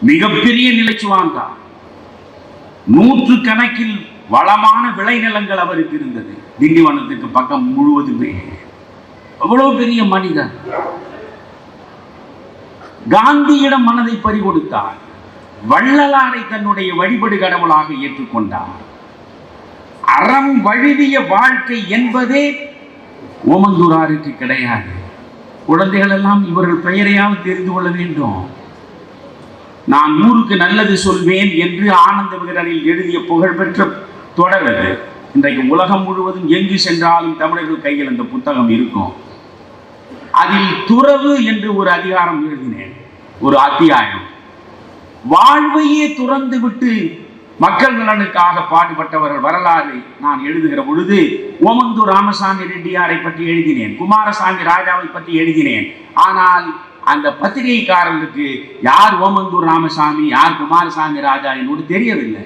மிகப்பெரிய நிலைச்சு தான் நூற்று கணக்கில் வளமான விளைநிலங்கள் அவருக்கு இருந்தது. திண்டிவனத்துக்கு பக்கம் முழுவதுமே. அவ்வளவு பெரிய மனிதர். காந்தியிடம் மனதை பறிகொடுத்தார். வள்ளலாரை தன்னுடைய வழிபடு கடவுளாக ஏற்றுக்கொண்டார். அறம் வழுவிய வாழ்க்கை என்பதே ஓமந்தூராருக்கு கிடையாது. குழந்தைகள் எல்லாம் இவர்கள் பெயரையாவது தெரிந்து கொள்ள வேண்டும். நான் ஊருக்கு நல்லது சொல்வேன் என்று ஆனந்த விகடனில் எழுதிய புகழ்பெற்ற தொடர் அது இன்றைக்கு உலகம் முழுவதும் எங்கு சென்றாலும் தமிழர்கள் கையில் அந்த புத்தகம் இருக்கும். அதில் துறவு என்று ஒரு அதிகாரம் எழுதினேன். ஒரு அத்தியாயம். வாழ்வையே துறந்து விட்டு மக்கள் நலனுக்காக பாடுபட்டவர்கள் வரலாறு நான் எழுதுகிற பொழுது ஓமந்து ராமசாமி ரெட்டியாரை பற்றி எழுதினேன். குமாரசாமி ராஜாவை பற்றி எழுதினேன். ஆனால் அந்த பத்திரிகைக்காரர்களுக்கு யார் ஓமந்தூர் ராமசாமி யார் குமாரசாமி ராஜா என்னோடு தெரியவில்லை.